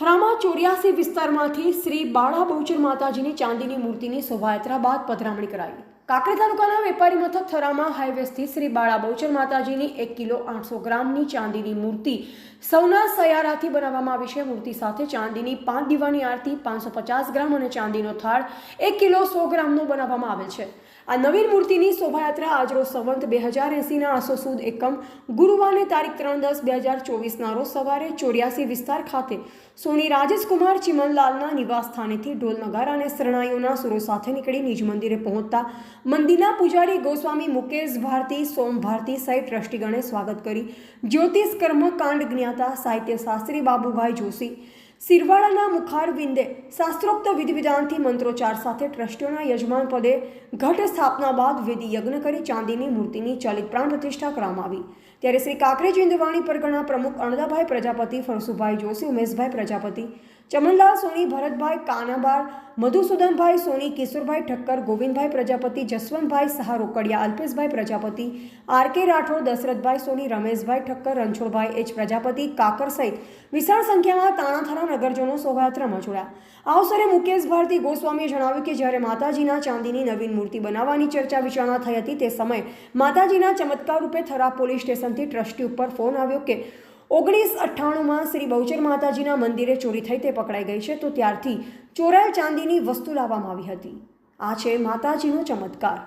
થરામાં ચોર્યાસી વિસ્તારમાંથી શ્રી બાળા બહુચર માતાજીની ચાંદીની મૂર્તિની શોભાયાત્રા બાદ પધરામણી કરાઈ. કાંકરે તાલુકાના વેપારી મથક થરામાં હાઈવે સ્થિત બાળા બહુચર માતાજીની એક કિલો આઠસો ગ્રામની ચાંદીની મૂર્તિ સૌના સયારાથી બનાવવામાં આવી છે. મૂર્તિ સાથે ચાંદીની પાંચ દીવાની આરતી, પાંચસો પચાસ ગ્રામ અને ચાંદીનો થાળ, એક કિલો સો ગ્રામનો બનાવવામાં આવેલ છે. આ નવીન મૂર્તિની શોભાયાત્રા આજરોજ સંવંત બે હજાર એંસીના આસો સુદ એકમ ગુરુવારને તારીખ ત્રણ દસ બે હજાર ચોવીસના રોજ સવારે ચોર્યાસી વિસ્તાર ખાતે સોની રાજેશકુમાર ચિમનલાલના નિવાસ સ્થાનેથી ઢોલ નગારા અને શરણાઈઓના સુરો સાથે નીકળી નિજ મંદિરે પહોંચતા મંદિરના પૂજારી ગોસ્વામી મુકેશ ભારતી, સોમ ભારતી સહિત ટ્રસ્ટીગણે સ્વાગત કરી. જ્યોતિષ કર્મ કાંડ જ્ઞાતા સાહિત્ય શાસ્ત્રી બાબુભાઈ જોશી સિરવાડાના મુખારવિંદે શાસ્ત્રોક્ત વિધિ વિધાનથી મંત્રોચ્ચાર સાથે ટ્રસ્ટીઓના યજમાન પદે ઘટ સ્થાપના બાદ વિધિ યજ્ઞ કરી ચાંદીની મૂર્તિની ચલિત પ્રાણ પ્રતિષ્ઠા કરવામાં આવી. ત્યારે શ્રી કાકરેજ ઇન્દ્રવાણી પરગણા પ્રમુખ Andabhai Prajapati Farsubhai Joshi, Umeshbhai Prajapati, Chamanlal Soni, Bharatbhai Kanabar, Madhusudanbhai Soni, Kishorbhai Thakkar, Govindbhai Prajapati, Jaswantbhai Saha Rokadiya, Alpeshbhai Prajapati, R K Rathod, Dashrathbhai Soni, Rameshbhai Thakkar, Ranchhodbhai H Prajapati, Kakar સહિત વિશાળ સંખ્યામાં તાણાથરા નગરજનો શોભાયાત્રામાં જોડાયા આ અવસરે મુકેશ ભારતી ગોસ્વામીએ જણાવ્યું કે જ્યારે માતાજીના ચાંદીની નવીન મૂર્તિ બનાવવાની ચર્ચા વિચારણા થઈ હતી તે સમયે માતાજીના ચમત્કાર રૂપે થરા પોલીસ સ્ટેશનથી ટ્રસ્ટી ઉપર ફોન આવ્યો કે ઓગણીસ અઠ્ઠાણુંમાં શ્રી બહુચર માતાજીના મંદિરે ચોરી થઈ તે પકડાઈ ગઈ છે તો ત્યારથી ચોરાયેલ ચાંદીની વસ્તુ લાવવામાં આવી હતી. આ છે માતાજીનો ચમત્કાર.